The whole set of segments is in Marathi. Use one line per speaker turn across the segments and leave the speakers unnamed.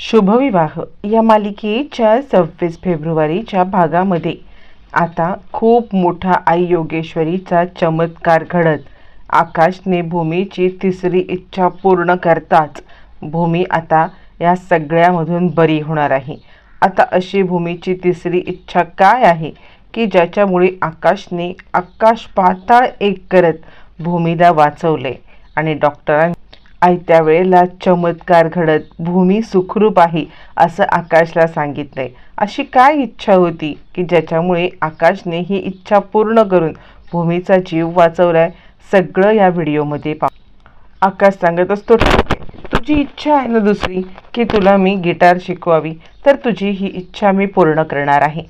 शुभविवाह. या मालिकेच्या सव्वीस फेब्रुवारीच्या भागामध्ये आता खूप मोठा आई योगेश्वरीचा चमत्कार घडत आकाशने भूमीची तिसरी इच्छा पूर्ण करताच भूमी आता या सगळ्यामधून बरी होणार आहे. आता अशी भूमीची तिसरी इच्छा काय आहे? की ज्याच्यामुळे आकाशने आकाश पाताळ एक करत भूमीला वाचवले आणि डॉक्टरां आयत्या वेळेला चमत्कार घडत भूमी सुखरूप आहे असं आकाशला सांगितलंय अशी काय इच्छा होती की ज्याच्यामुळे आकाशने ही इच्छा पूर्ण करून भूमीचा जीव वाचवलाय? सगळं या व्हिडिओमध्ये पा आकाश सांगत असतो तुझी इच्छा आहे ना दुसरी की तुला मी गिटार शिकवावी? तर तुझी ही इच्छा मी पूर्ण करणार आहे.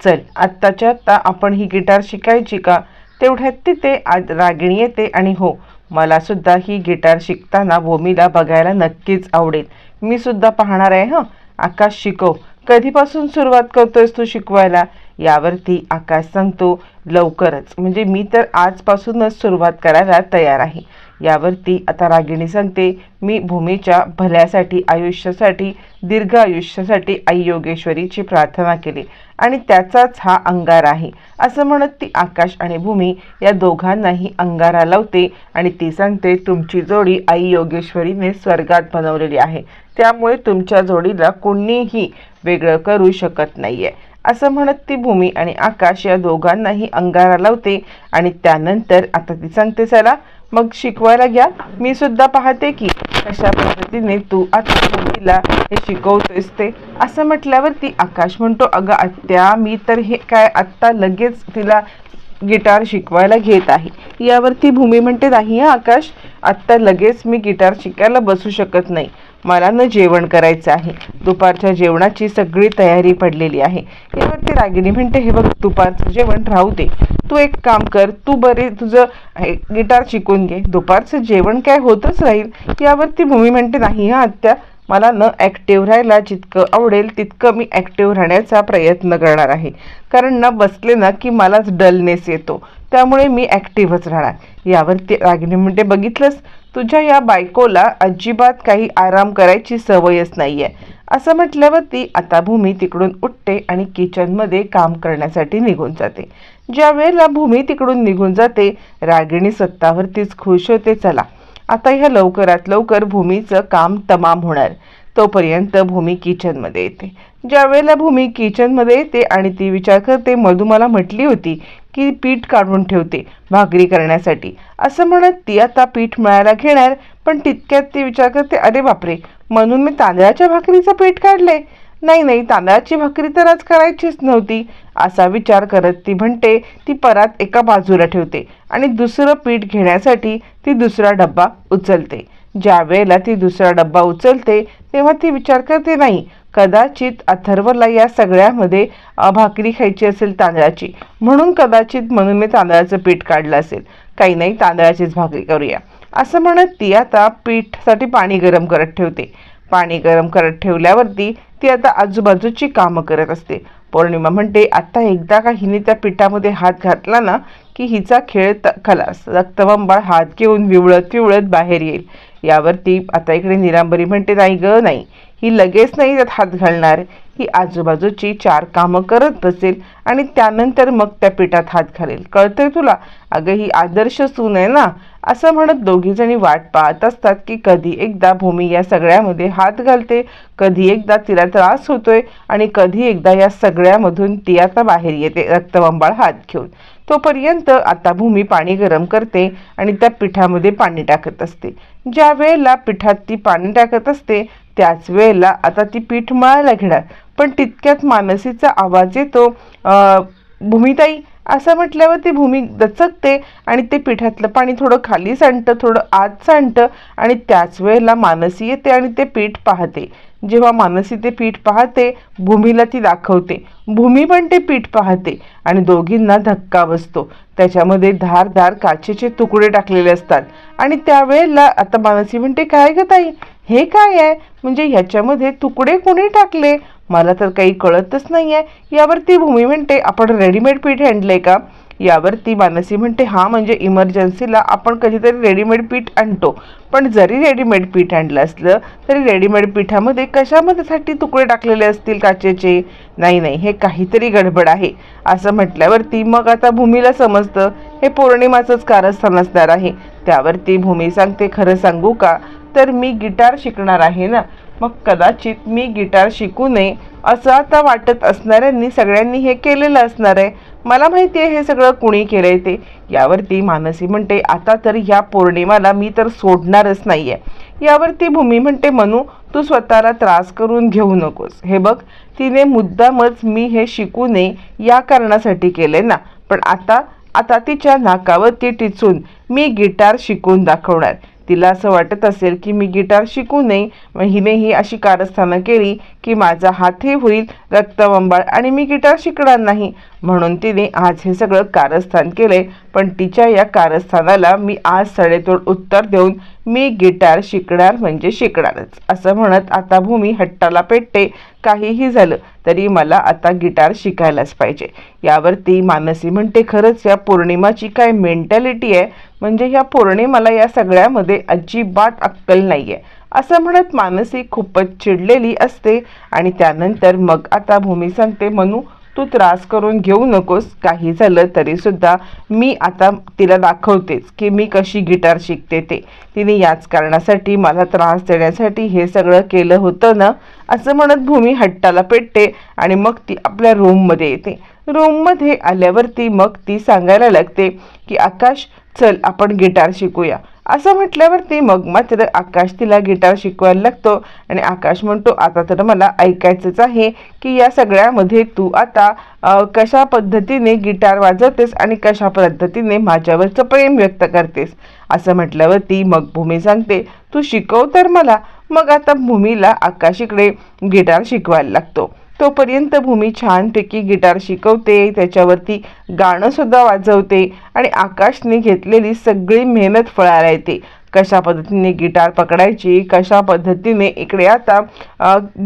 चल आत्ताच्या आत्ता आपण ही गिटार शिकायची का? तेवढ्यात तिथे आज रागिणी येते आणि हो मला सुद्धा ही गिटार शिकताना भूमीला बघायला नक्कीच आवडेल. मी सुद्धा पाहणार आहे हं. आकाश शिकव. कधीपासून सुरुवात करतोयस तू शिकवायला? यावरती आकाश सांगतो लवकरच. म्हणजे मी तर आजपासूनच सुरुवात करायला तयार आहे. यावरती आता रागिणी सांगते मी भूमीच्या भल्यासाठी आयुष्यासाठी दीर्घ आयुष्यासाठी आई योगेश्वरीची प्रार्थना केली आणि त्याचाच हा अंगार आहे. असं म्हणत ती आकाश आणि भूमी या दोघांनाही अंगारा लावते आणि ती सांगते तुमची जोडी आई योगेश्वरीने स्वर्गात बनवलेली आहे. त्यामुळे तुमच्या जोडीला कोणीही वेगळं करू शकत नाही आहे असं म्हणत ती भूमी आणि आकाश या दोघांनाही अंगारा लावते आणि त्यानंतर आता ती सांगते चला मग शिकवायला घ्या. मी सुद्धा पाहते की कशा पद्धतीने तू आता भूमीला हे शिकवतोयस ते. असं म्हटल्यावरती आकाश म्हणतो अगं आत्या मी तर हे काय आत्ता लगेच तिला गिटार शिकवायला घेत आहे. यावरती भूमी म्हणते नाही आकाश. आत्ता लगेच मी गिटार शिकायला बसू शकत नाही. मला न जेवण करायचं आहे. दुपारच्या जेवणाची सगळी तयारी पडलेली आहे. यावरती रागिणी म्हणते हे बघ दुपारचं जेवण राहू दे. तू एक काम कर तू बरे तुझं गिटार शिकून घे. दुपारचं जेवण काय होतच राहील यावरती भूमी म्हणते नाही हा आत्या. मला न ॲक्टिव्ह राहायला जितकं आवडेल तितकं मी ॲक्टिव्ह राहण्याचा प्रयत्न करणार आहे. कारण न बसले ना की मलाच डलनेस येतो. त्यामुळे मी ॲक्टिव्हच राहणार. यावरती रागिणी म्हणते बघितलंस? तुझ्या या बायकोला अजिबात काही आराम करायची सवयच नाही आहे असं म्हटल्यावर ती आता भूमी तिकडून उठते आणि किचनमध्ये काम करण्यासाठी निघून जाते. ज्या वेळेला भूमी तिकडून निघून जाते रागिणी सत्तावरतीच खुश होते चला आता ह्या लवकरात लवकर भूमीचं काम तमाम होणार. तोपर्यंत भूमी किचनमध्ये येते. ज्या वेळेला भूमी किचनमध्ये येते आणि ती विचार करते मधू मला म्हटली होती की पीठ काढून ठेवते भाकरी करण्यासाठी. असं म्हणत ती आता पीठ मिळायला घेणार पण तितक्यात ती विचार करते अरे बापरे! म्हणून मी तांदळाच्या भाकरीचं पीठ काढले नाही नाही तांदळाची भाकरी तर आज करायचीच नव्हती. असा विचार करत ती म्हणते ती परात एका बाजूला ठेवते आणि दुसरं पीठ घेण्यासाठी ती दुसरा डब्बा उचलते. ज्या वेळेला ती दुसरा डब्बा उचलते तेव्हा ती विचार करते नाही कदाचित अथर्वला या सगळ्यामध्ये भाकरी खायची असेल तांदळाची. म्हणून कदाचित म्हणून मी तांदळाचं पीठ काढलं असेल. काही नाही तांदळाचीच भाकरी करूया. असं म्हणत ती आता पीठसाठी पाणी गरम करत ठेवते. पाणी गरम करत ठेवल्यावरती ती आता आजूबाजूची कामं करत असते. पौर्णिमा म्हणते आत्ता एकदा का हिने त्या पिठामध्ये हात घातला ना की हिचा खेळ त खलास रक्तबंबाळ हात घेऊन विवळत विवळत बाहेर येईल. यावरती आता इकडे निरांबरी म्हणते नाही ग नाही. ही लगेच नाही त्यात हात घालणार. ही आजूबाजूची चार कामं करत बसेल आणि त्यानंतर मग त्या पिठात हात घालेल. कळतंय तुला? अगं ही आदर्श सून आहे ना? असं म्हणत दोघीजणी वाट पाहत असतात की कधी एकदा भूमी या सगळ्यामध्ये हात घालते कधी एकदा तिला त्रास होतोय आणि कधी एकदा या सगळ्यामधून ती आता बाहेर येते रक्तबंबाळ हात घेऊन. तोपर्यंत आता भूमी पाणी गरम करते आणि त्या पिठामध्ये पाणी टाकत असते. ज्या वेळेला पिठात ती पाणी टाकत असते त्याच वेळेला आता ती पीठ मळायला घेणार. पण तितक्यात मानसीचा आवाज येतो भूमिताई असं म्हटल्यावर ती भूमी दचकते आणि ते पिठातलं पाणी थोडं खाली सांडतं थोडं आत सांडतं आणि त्याच वेळेला मानसी येते आणि ते पीठ पाहते. जेव्हा मानसी ते पीठ पाहते भूमीला ती दाखवते. भूमी पण ते पीठ पाहते आणि दोघींना धक्का बसतो. त्याच्यामध्ये धारदार काचेचे तुकडे टाकलेले असतात. आणि त्यावेळेला आता मानसी म्हणते काय ग ताई? हे काय आहे? म्हणजे ह्याच्यामध्ये तुकडे कोणी टाकले? मला तर काही कळतच नाही आहे यावरती भूमी म्हणते आपण रेडीमेड पीठ आणलंय का? यावरती मानसी म्हणते हा म्हणजे इमर्जन्सीला आपण कधीतरी रेडीमेड पीठ आणतो. पण जरी रेडीमेड पीठ आणलं असलं तरी रेडीमेड पिठामध्ये कशामध्येसाठी तुकडे टाकलेले असतील काचेचे? नाही नाही हे काहीतरी गडबड आहे. असं म्हटल्यावरती मग आता भूमीला समजतं हे पौर्णिमाचंच कारस्थान असणार आहे. त्यावरती भूमी सांगते खरं सांगू का? तर मी गिटार शिकणार आहे ना. मग कदाचित मी गिटार शिकू नये असं आता वाटत असणाऱ्यांनी सगळ्यांनी हे केलेलं असणार आहे. मला माहिती आहे हे सगळं कुणी केलंय ते. यावरती मानसी म्हणते आता तर ह्या पौर्णिमाला मी तर सोडणारच नाही आहे यावरती भूमी म्हणते मनू तू स्वतःला त्रास करून घेऊ नकोस. हे बघ तिने मुद्दामच मी हे शिकू नये या कारणासाठी केले ना. पण आता आता तिच्या नाकावरती टिचून मी गिटार शिकून दाखवणार. तिला असं वाटत असेल की मी गिटार शिकू नये. मग हिने ही अशी कारस्थानं केली की माझा हातही होईल रक्तवंबाळ आणि मी गिटार शिकणार नाही. म्हणून तिने आज हे सगळं कारस्थान केले. पण तिच्या या कारस्थानाला मी आज सडेतोड उत्तर देऊन मी गिटार शिकणार म्हणजे शिकणारच असं म्हणत आता भूमी हट्टाला पेटते. काहीही झालं तरी मला आता गिटार शिकायलाच पाहिजे. यावरती मानसी म्हणते खरंच या पौर्णिमाची काय मेंटॅलिटी आहे? म्हणजे ह्या पौर्णिमाला या सगळ्यामध्ये अजिबात अक्कल नाही आहे असं म्हणत मानसी खूपच चिडलेली असते आणि त्यानंतर मग आता भूमी सांगते म्हणू तू त्रास करून घेऊ नकोस. काही झालं तरी सुद्धा मी आता तिला दाखवतेच की मी कशी गिटार शिकते ते. तिने याच कारणासाठी मला त्रास देण्यासाठी हे सगळं केलं होतं ना? असं म्हणत भूमी हट्टाला पेटते आणि मग ती आपल्या रूममध्ये येते. रूममध्ये आल्यावरती मग ती सांगायला लागते की आकाश चल आपण गिटार शिकूया. असं म्हटल्यावरती मग मात्र आकाश तिला गिटार शिकवायला लागतो आणि आकाश म्हणतो आता तर मला ऐकायचंच आहे की या सगळ्यामध्ये तू आता कशा पद्धतीने गिटार वाजवतेस आणि कशा पद्धतीने माझ्यावरचं प्रेम व्यक्त करतेस? असं म्हटल्यावरती मग भूमी सांगते तू शिकव तर मला. मग आता भूमीला आकाशीकडे गिटार शिकवायला लागतो. तोपर्यंत भूमी छानपैकी गिटार शिकवते त्याच्यावरती गाणंसुद्धा वाजवते आणि आकाशने घेतलेली सगळी मेहनत फळायला येते. कशा पद्धतीने गिटार पकडायची कशा पद्धतीने इकडे आता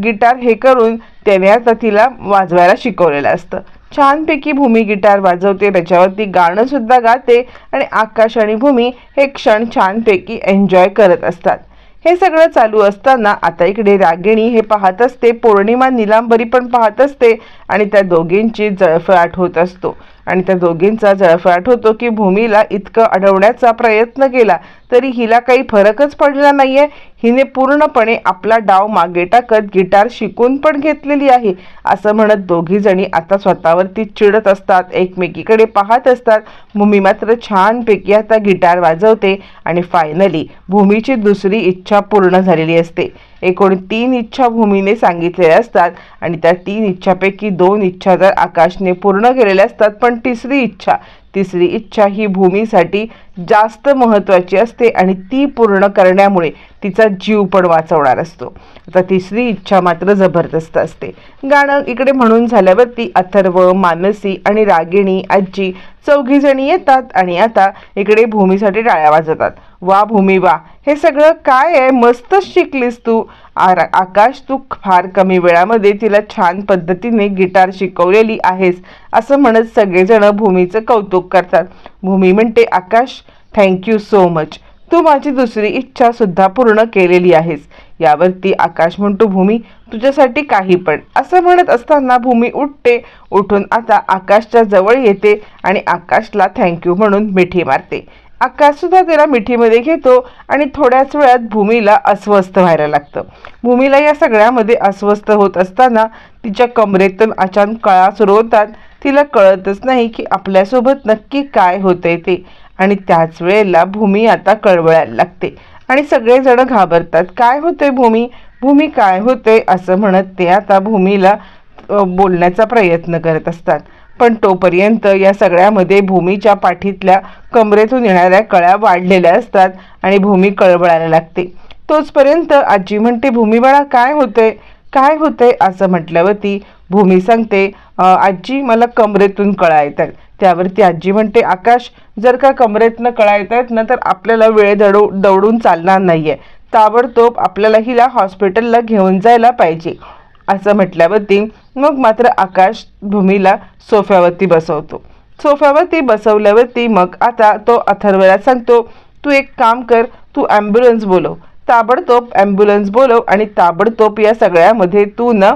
गिटार हे करून त्याने आता तिला वाजवायला शिकवलेलं असतं. छानपैकी भूमी गिटार वाजवते त्याच्यावरती गाणंसुद्धा गाते आणि आकाश आणि भूमी हे क्षण छानपैकी एन्जॉय करत असतात. हे सगळं चालू असताना आता इकडे रागिणी हे पाहत असते. पौर्णिमा निलांबरी पण पाहत असते आणि त्या दोघींची जळफळाट होत असतो. आणि त्या दोघींचा जळफळाट होतो की भूमीला इतकं अडवण्याचा प्रयत्न केला तरी हिला काही फरकच पडला नाहीये. हिने पूर्णपणे आपला डाव मागे टाकत गिटार शिकून पण घेतलेली आहे. असं म्हणत दोघी जणी आता स्वतःवरती चिडत असतात. एकमेकीकडे पाहत असतात. भूमी मात्र छानपैकी आता गिटार वाजवते आणि फायनली भूमीची दुसरी इच्छा पूर्ण झालेली असते. एकूण तीन इच्छा भूमीने सांगितलेल्या असतात आणि त्या तीन इच्छापैकी दोन इच्छा जर आकाशने पूर्ण केलेल्या असतात पण तिसरी इच्छा तिसरी इच्छा ही भूमीसाठी जास्त महत्त्वाची असते आणि ती पूर्ण करण्यामुळे तिचा जीव पण वाचवणार असतो. आता तिसरी इच्छा मात्र जबरदस्त असते. गाणं इकडे म्हणून झाल्यावरती अथर्व मानसी आणि रागिणी आजी चौघीजणी येतात आणि आता इकडे भूमीसाठी टाळ्या वाजवतात. वा भूमी वा. हे सगळं काय आहे? मस्तच शिकलीस तू. आकाश तू फार कमी वेळामध्ये तिला छान पद्धतीने गिटार शिकवलेली आहेस असं म्हणत सगळेजण भूमीचं कौतुक करतात. भूमी म्हणते Akash thank you so much तू माझी दुसरी इच्छा सुद्धा पूर्ण केलेली आहेस. यावरती आकाश म्हणतो भूमी तुझ्यासाठी काही पण. असं म्हणत असताना भूमी उठते उठून आता आकाशच्या जवळ येते आणि आकाशला थँक्यू म्हणून मिठी मारते. आकाश सुद्धा त्याला मिठीमध्ये घेतो आणि थोड्याच वेळात भूमीला अस्वस्थ व्हायला लागतं. भूमीला या सगळ्यामध्ये अस्वस्थ होत असताना तिच्या कमरेतून अचानक कळा सुरू होतात. तिला कळतच नाही की आपल्यासोबत नक्की काय होतंय ते. आणि त्याच वेळेला भूमी आता कळवळायला लागते. आणि सगळेजण घाबरतात काय होते भूमी? भूमी काय होते? असं म्हणत ते आता भूमीला बोलण्याचा प्रयत्न करत असतात. पण तोपर्यंत या सगळ्यामध्ये भूमीच्या पाठीतल्या कमरेतून येणाऱ्या कळ्या वाढलेल्या असतात आणि भूमी कळबळायला लागते. तोचपर्यंत आजी म्हणते भूमी बाळा काय होते काय होते असं म्हटल्यावरती भूमी सांगते आजी मला कमरेतून कळा येतात. त्यावरती आजी म्हणते आकाश जर का कमरेतनं कळा येत आहेत ना तर आपल्याला वेळ दडू दौडून चालणार नाही आहे ताबडतोब आपल्याला हिला हॉस्पिटलला घेऊन जायला पाहिजे. असं म्हटल्यावरती मग मात्र आकाश भूमीला सोफ्यावरती बसवतो. सोफ्यावरती बसवल्यावरती मग आता तो अथर्वला सांगतो तू एक काम कर तू ॲम्ब्युलन्स बोलव. ताबडतोब ॲम्ब्युलन्स बोलव आणि ताबडतोब या सगळ्यामध्ये तू ना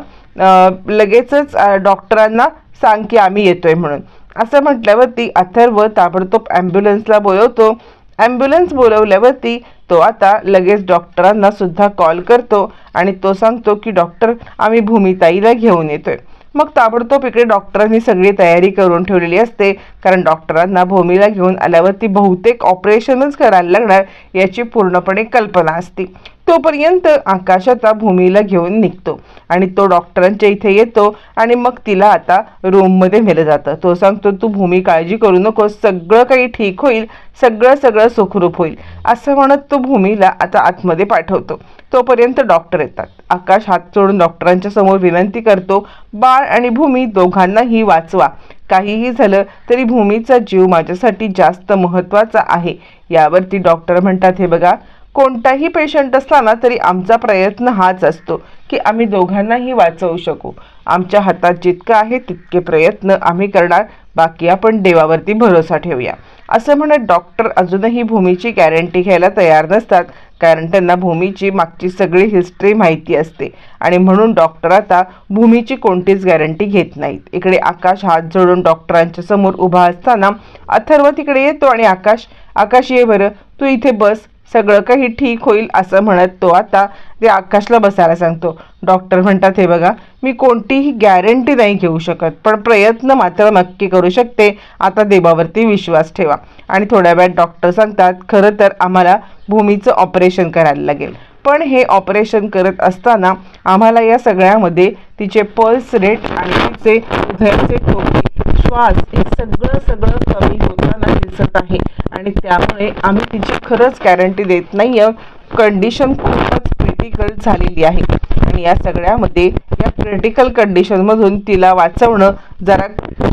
लगेचच डॉक्टरांना सांग की आम्ही येतोय म्हणून. असं म्हटल्यावरती अथर्व ताबडतोब ॲम्ब्युलन्सला बोलवतो. ॲम्ब्युलन्स बोलवल्यावरती तो आता लगेच डॉक्टरांना सुद्धा कॉल करतो आणि तो सांगतो की डॉक्टर आम्ही भूमिताईला घेऊन येतोय. मग ताबडतोब इकडे डॉक्टरांनी सगळी तयारी करून ठेवलेली असते. कारण डॉक्टरांना भूमीला घेऊन आल्यावरती बहुतेक ऑपरेशनच करायला लागणार याची पूर्णपणे कल्पना असते. तोपर्यंत आकाशाचा भूमीला घेऊन निघतो आणि तो डॉक्टरांच्या इथे येतो आणि मग तिला आता रूममध्ये नेलं जातं. तो सांगतो तू भूमी काळजी करू नकोस सगळं काही ठीक होईल सगळं सगळं सुखरूप होईल. असं म्हणत तो भूमीला आता आतमध्ये पाठवतो. तोपर्यंत डॉक्टर येतात. आकाश हात सोडून डॉक्टरांच्या समोर विनंती करतो बाळ आणि भूमी दोघांनाही वाचवा. काहीही झालं तरी भूमीचा जीव माझ्यासाठी जास्त महत्त्वाचा आहे. यावरती डॉक्टर म्हणतात हे बघा कोणताही पेशंट असला ना तरी आमचा प्रयत्न हाच असतो की आम्ही दोघांनाही वाचवू शकू. आमच्या हातात जितकं आहे तितके प्रयत्न आम्ही करणार. बाकी आपण देवावरती भरोसा ठेवूया. असं म्हणत डॉक्टर अजूनही भूमीची गॅरंटी घ्यायला तयार नसतात कारण त्यांना भूमीची मागची सगळी हिस्ट्री माहिती असते. आणि म्हणून डॉक्टर आता भूमीची कोणतीच गॅरंटी घेत नाहीत. इकडे आकाश हात जोडून डॉक्टरांच्या समोर उभा असताना अथर्व तिकडे येतो आणि आकाश आकाश ये बरं तू इथे बस सगळं काही ठीक होईल असं म्हणत तो आता ते आकाशला बसायला सांगतो. डॉक्टर म्हणतात हे बघा मी कोणतीही गॅरंटी नाही घेऊ शकत पण प्रयत्न मात्र नक्की करू शकते. आता देवावरती विश्वास ठेवा. आणि थोड्या वेळात डॉक्टर सांगतात खरं तर आम्हाला भूमीचं ऑपरेशन करायला लागेल. पण हे ऑपरेशन करत असताना आम्हाला या सगळ्यामध्ये तिचे पल्स रेट आणि तिचे हृदयाचे ठोके श्वास हे सगळं सगळं कमी होताना दिसत आहे. आणि त्यामुळे आम्ही तिची खरंच गॅरंटी देत नाही आहे कंडिशन खूपच क्रिटिकल झालेली आहे. आणि या सगळ्यामध्ये या क्रिटिकल कंडिशनमधून तिला वाचवणं जरा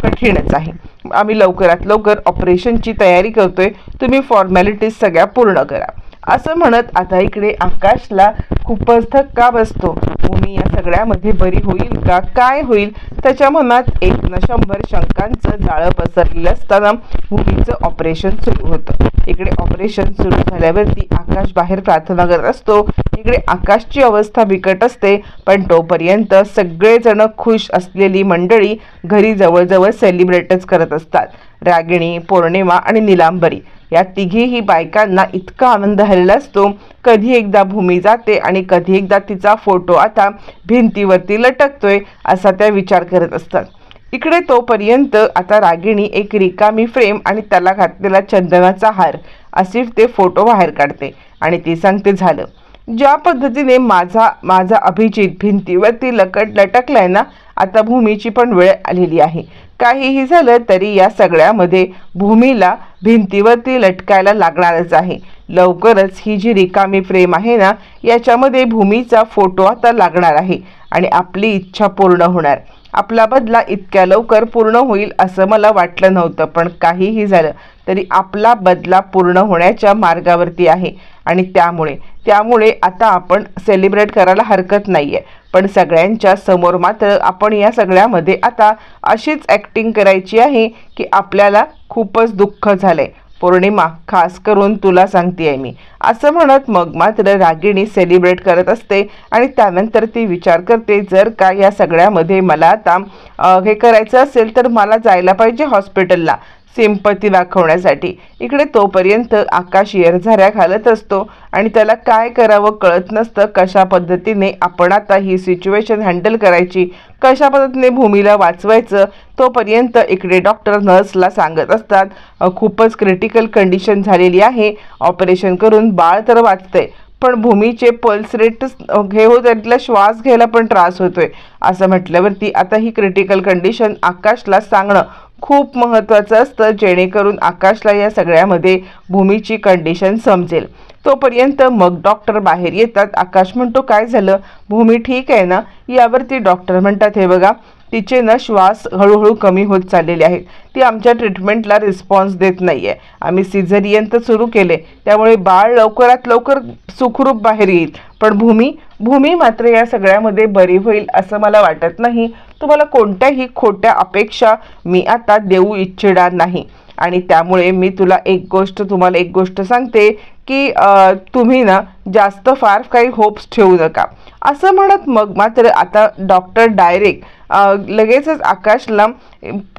कठीणच आहे. आम्ही लवकरात लवकर ऑपरेशनची तयारी करतोय. तुम्ही फॉर्मॅलिटीज सगळ्या पूर्ण करा. असं म्हणत आता इकडे आकाशला खूपच धक्का बसतो. भूमी या सगळ्यामध्ये बरी होईल का? काय होईल? त्याच्या मनात एक न शंभर शंकांचं जाळं पसरलेलं असताना भूमीचं ऑपरेशन सुरू होतं. इकडे ऑपरेशन सुरू झाल्यावरती आकाश बाहेर प्रार्थना करत असतो. इकडे आकाशची अवस्था बिकट असते पण तोपर्यंत सगळेजण खुश असलेली मंडळी घरी जवळजवळ सेलिब्रेटच करत असतात. रागिणी पौर्णिमा आणि निलांबरी. या तिघीही बायकांना इतका आनंद हल्ला असतो. कधी एकदा भूमी जाते आणि कधी एकदा तिचा फोटो आता भिंतीवरती लटकतोय असा त्या विचार करत असतात. इकडे तोपर्यंत आता रागिणी एक रिकामी फ्रेम आणि त्याला घातलेला चंदनाचा हार असे ते फोटो बाहेर काढते आणि ती सांगते झालं. ज्या पद्धतीने माझा माझा अभिजित भिंतीवरती लकट लटकलाय ना आता भूमीची पण वेळ आलेली आहे. काहीही झालं तरी या सगळ्यामध्ये भूमीला भिंतीवरती लटकायला लागणारच आहे. लवकरच ही जी रिकामी फ्रेम आहे ना याच्यामध्ये भूमीचा फोटो आता लागणार आहे. आणि आपली इच्छा पूर्ण होणार. आपला बदला इतक्या लवकर पूर्ण होईल असं मला वाटलं नव्हतं पण काहीही झालं तरी आपला बदला पूर्ण होण्याच्या मार्गावरती आहे. आणि त्यामुळे त्यामुळे आता आपण सेलिब्रेट करायला हरकत नाही आहे पण सगळ्यांच्या समोर मात्र आपण या सगळ्यामध्ये आता अशीच ॲक्टिंग करायची आहे की आपल्याला खूपच दुःख झालं आहे पौर्णिमा खास करून तुला सांगते आहे मी. असं म्हणत मग मात्र रागिणी सेलिब्रेट करत असते आणि त्यानंतर ती विचार करते जर का या सगळ्यामध्ये मला आता हे करायचं असेल तर मला जायला पाहिजे हॉस्पिटलला सिंपती दाखवण्यासाठी. इकडे तोपर्यंत आकाश येरझाऱ्या घालत असतो आणि त्याला काय करावं कळत नसतं कशा पद्धतीने आपण आता ही सिच्युएशन हँडल करायची कशा पद्धतीने भूमीला वाचवायचं तोपर्यंत इकडे डॉक्टर नर्सला सांगत असतात खूपच क्रिटिकल कंडिशन झालेली आहे ऑपरेशन करून बाळ तर वाचतंय पण भूमीचे पल्स रेट हे होत आहे, तिला श्वास घ्यायला पण त्रास होतोय. असं म्हटल्यावरती आता ही क्रिटिकल कंडिशन आकाशला सांगणं खूप महत्त्वाचं असतं जेणेकरून आकाशला या सगळ्यामध्ये भूमीची कंडिशन समजेल. तोपर्यंत मग डॉक्टर बाहेर येतात. आकाश म्हणतो काय झालं? भूमी ठीक आहे ना? यावरती डॉक्टर म्हणतात हे बघा तिचे ना श्वास हळूहळू कमी होत चाललेले आहेत. ती आमच्या ट्रीटमेंटला रिस्पॉन्स देत नाही आहे आम्ही सिझरियन तर सुरू केले. त्यामुळे बाळ लवकरात लवकर सुखरूप बाहेर येईल. पण भूमी भूमी मात्र या सगळ्यामध्ये बरी होईल असं मला वाटत नाही. तुम्हाला कोणत्याही खोट्या अपेक्षा मी आता देऊ इच्छिणार नाही. आणि त्यामुळे मी तुला एक गोष्ट तुम्हाला एक गोष्ट सांगते की तुम्ही ना जास्त फार काही होप्स ठेवू नका. असं म्हणत मग मात्र आता डॉक्टर डायरेक्ट लगेचच आकाशला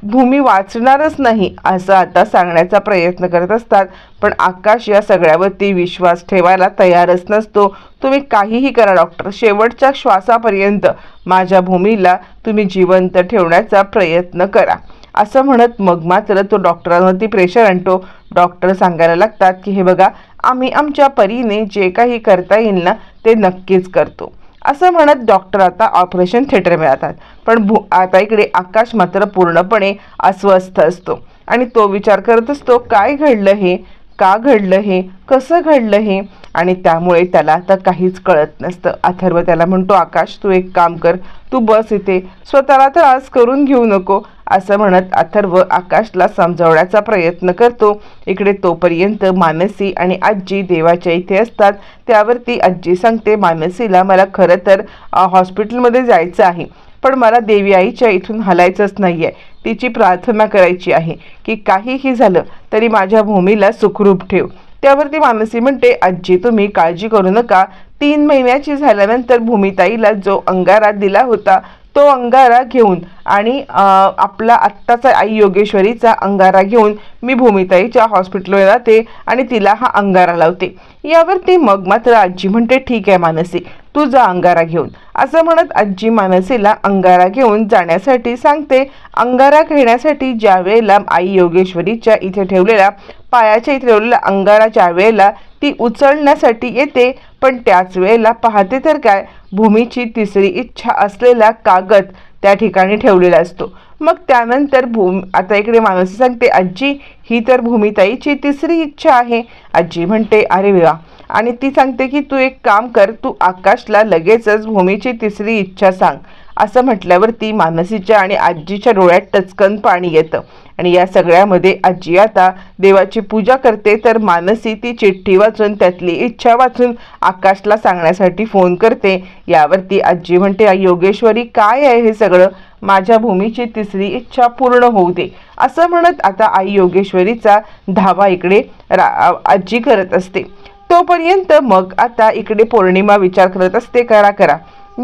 भूमी वाचणारच नाही असं आता सांगण्याचा प्रयत्न करत असतात. पण आकाश या सगळ्यावरती विश्वास ठेवायला तयारच नसतो. तुम्ही काहीही करा डॉक्टर शेवटच्या श्वासापर्यंत माझ्या भूमीला तुम्ही जिवंत ठेवण्याचा प्रयत्न करा. असं म्हणत मग मात्र तो डॉक्टरांवरती प्रेशर आणतो. डॉक्टर सांगायला लागतात की हे बघा आम्ही आमच्या परीने जे काही करता येईल ना ते नक्कीच करतो. असं म्हणत डॉक्टर आता ऑपरेशन थिएटरमध्ये जातात पण भू आता इकडे आकाश मात्र पूर्णपणे अस्वस्थ असतो. आणि तो विचार करत असतो काय घडलं हे? का घडलं हे कसं घडलं हे? आणि त्यामुळे त्याला आता काहीच कळत नसतं. अथर्व त्याला म्हणतो आकाश तू एक काम कर तू बस इथे. स्वतःला त्रास करून घेऊ नको. असं म्हणत अथर्व आकाशला समजावण्याचा प्रयत्न करतो. इकडे तोपर्यंत मानसी आणि आजी देवाच्या इथे असतात. त्यावरती आजी सांगते मानसीला मला खरं तर हॉस्पिटलमध्ये जायचं आहे. पण मला देवी आईच्या इथून हलायचंच नाही आहे तिची प्रार्थना करायची आहे की काहीही झालं तरी माझ्या भूमीला सुखरूप ठेव. त्यावरती मानसी म्हणते आजी तुम्ही काळजी करू नका. तीन महिन्याची झाल्यानंतर भूमिताईला जो अंगारा दिला होता तो अंगारा घेऊन आणि आपला आत्ताचा आई योगेश्वरीचा अंगारा घेऊन मी भूमिताईच्या हॉस्पिटलवर जाते आणि तिला हा अंगारा लावते. यावरती मग मात्र आजी म्हणते ठीक आहे मानसी तू जा अंगारा घेऊन. असं म्हणत आजी मानसीला अंगारा घेऊन जाण्यासाठी सांगते. अंगारा घेण्यासाठी ज्या वेळेला आई योगेश्वरीच्या इथे ठेवलेल्या पायाच्या इथे ठेवलेला अंगारा ज्या वेळेला ती उचलण्यासाठी येते. पण त्याच वेळेला पाहते तर काय? भूमीची तिसरी इच्छा असलेला कागद त्या ठिकाणी ठेवलेला असतो. मग त्यानंतर भूम आता इकडे मानसी सांगते आजी ही तर भूमिताईची तिसरी इच्छा आहे. आजी म्हणते अरे विवा आणि ती सांगते की तू एक काम कर तू आकाशला लगेचच भूमीची तिसरी इच्छा सांग. असं म्हटल्यावरती मानसीच्या आणि आजीच्या डोळ्यात टचकन पाणी येतं. आणि या सगळ्यामध्ये आजी आता देवाची पूजा करते तर मानसी ती चिठ्ठी वाचून त्यातली इच्छा वाचून आकाशला सांगण्यासाठी फोन करते. यावरती आजी म्हणते "आई योगेश्वरी काय आहे हे सगळं? माझ्या भूमीची तिसरी इच्छा पूर्ण होऊ दे. असं म्हणत आता आई योगेश्वरीचा धावा इकडे रा आजी करत असते. तोपर्यंत मग आता इकडे पौर्णिमा विचार करत असते करा करा.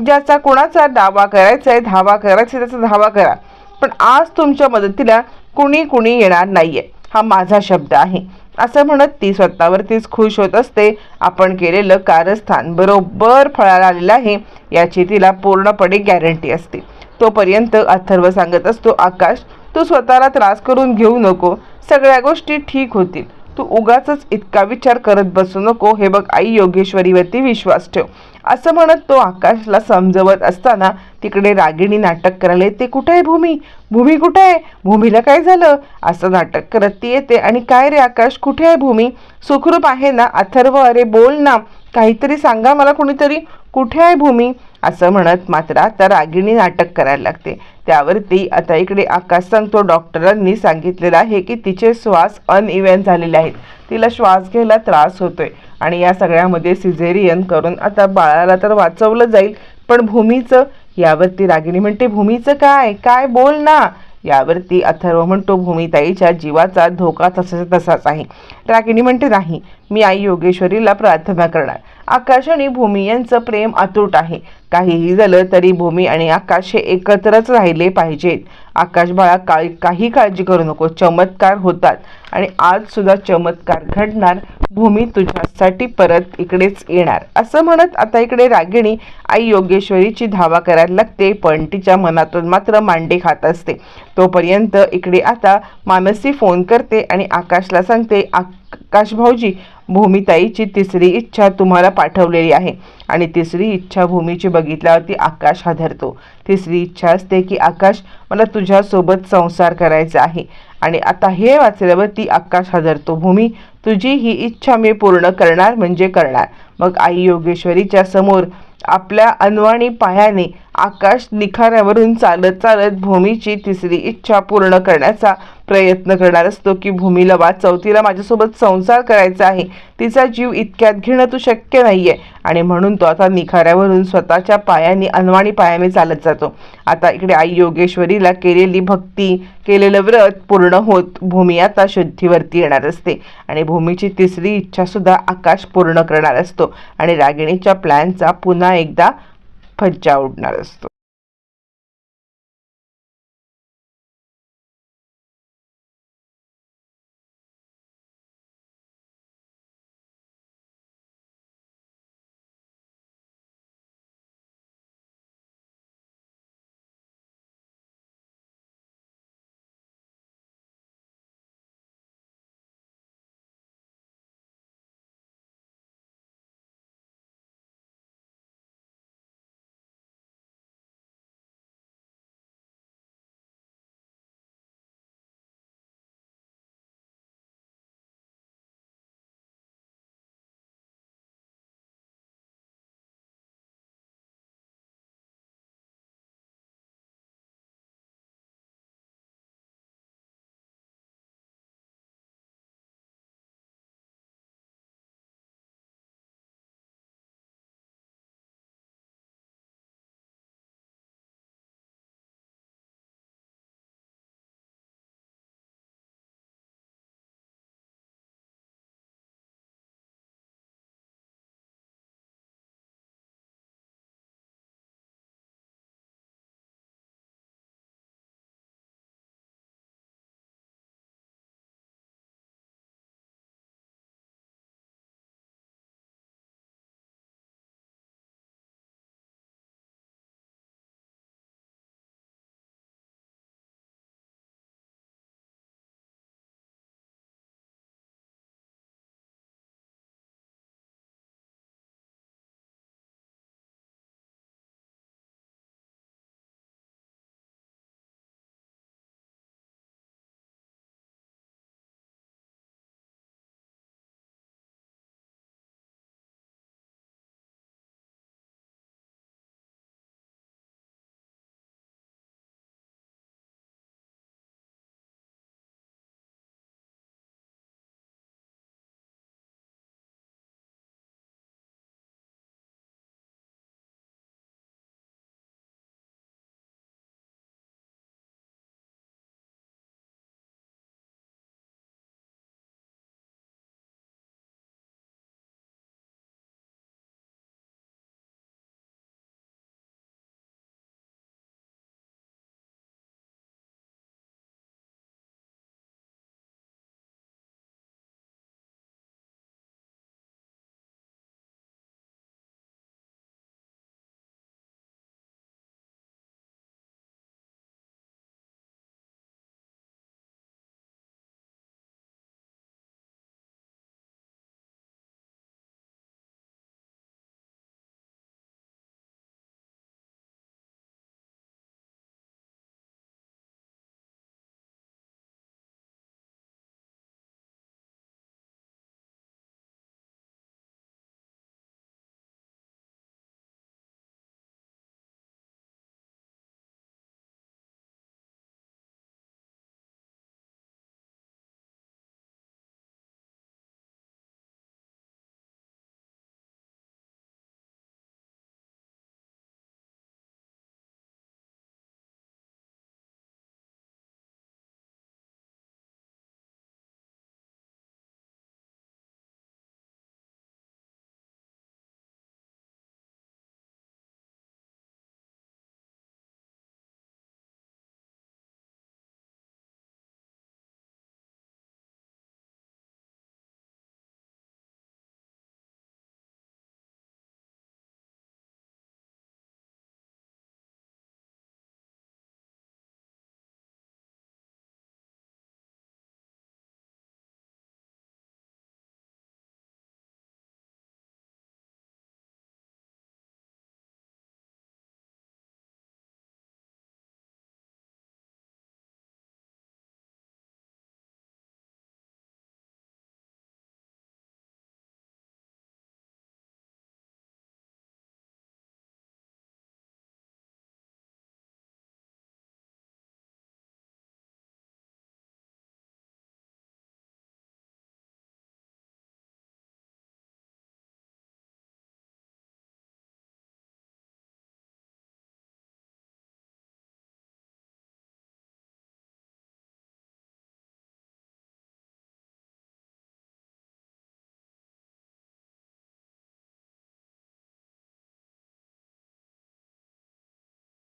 ज्याचा कोणाचा दावा करायचा आहे धावा करायचा आहे त्याचा धावा करा. पण आज तुमच्या मदतीला कुणी कुणी येणार नाहीये. हा माझा शब्द आहे. असं म्हणत ती स्वतःवरतीच खुश होत असते. आपण केलेलं कारस्थान बरोबर फळाला आलेलं आहे याची तिला पूर्णपणे गॅरंटी असते. तोपर्यंत अथर्व सांगत असतो आकाश तू स्वतःला त्रास करून घेऊ नको. सगळ्या गोष्टी ठीक होतील. तू उगाच इतका विचार करत बसू नको. हे बघ आई योगेश्वरीवरती विश्वास ठेव. असं म्हणत तो आकाशला समजवत असताना तिकडे रागिणी नाटक करायला येते कुठे आहे भूमी? भूमी कुठे आहे? भूमीला काय झालं? असं नाटक करत ती येते. आणि काय रे आकाश? कुठे आहे भूमी? सुखरूप आहे ना? अथर्व? अरे बोल ना. काहीतरी सांगा मला कुणीतरी. कुठे आहे भूमी? असं म्हणत मात्र आता रागिणी नाटक करायला लागते. त्यावरती आता इकडे आकाश सांगतो डॉक्टरांनी सांगितलेलं आहे की तिचे श्वास अनइव्हन झालेले आहेत. तिला श्वास घ्यायला त्रास होतोय. आणि या सगळ्यामध्ये सिझेरियन करून आता बाळाला तर वाचवलं जाईल. पण भूमीचं यावरती रागिणी म्हणते भूमीचं काय? काय बोल ना? यावरती अथर्व म्हणतो भूमिताईच्या जीवाचा धोका तसाचा तसाच आहे. रागिणी म्हणते नाही मी आई योगेश्वरीला प्रार्थना करणार. आकाश आणि भूमी यांचं प्रेम अतूट आहे. काहीही झालं तरी भूमी आणि आकाश हे एकत्रच राहिले पाहिजेत. आकाश बाळा काळी काही काळजी करू नको चमत्कार होतात. आणि आज सुद्धा चमत्कार घडणार. भूमी तुझ्यासाठी परत इकडेच येणार. असं म्हणत आता इकडे रागिणी आई योगेश्वरीची धावा करायला लागते पण तिच्या मनातून मात्र मांडे खात असते. तोपर्यंत इकडे आता मानसी फोन करते आणि आकाशला सांगते आकाश भाऊजी भूमिताईची तिसरी इच्छा तुम्हाला पाठवलेली आहे. आणि तिसरी इच्छा भूमीची बघितल्यावरती आकाश हादरतो. तिसरी इच्छा असते की आकाश मला तुझ्यासोबत संसार करायचा आहे. आणि आता हे वाचल्यावरती आकाश हादरतो. भूमी तुझी ही इच्छा मी पूर्ण करणार म्हणजे करणार. मग आई योगेश्वरीच्या समोर आपल्या अनवाणी पायाने आकाश निखाऱ्यावरून चालत चालत भूमीची तिसरी इच्छा पूर्ण करण्याचा प्रयत्न करणार असतो की भूमीला वाचव तिला माझ्यासोबत संसार करायचा आहे. तिचा जीव इतक्यात घेणं तू शक्य नाहीये. आणि म्हणून तो आता निखाऱ्यावरून स्वतःच्या पायाने अनवाणी पायाने चालत जातो. आता इकडे आई योगेश्वरीला केलेली भक्ती केलेलं व्रत पूर्ण होत भूमी आता शुद्धीवरती येणार असते. आणि भूमीची तिसरी इच्छा सुद्धा आकाश पूर्ण करणार असतो. आणि रागिणीच्या प्लॅनचा पुन्हा एकदा फज्जा उडणार असतो.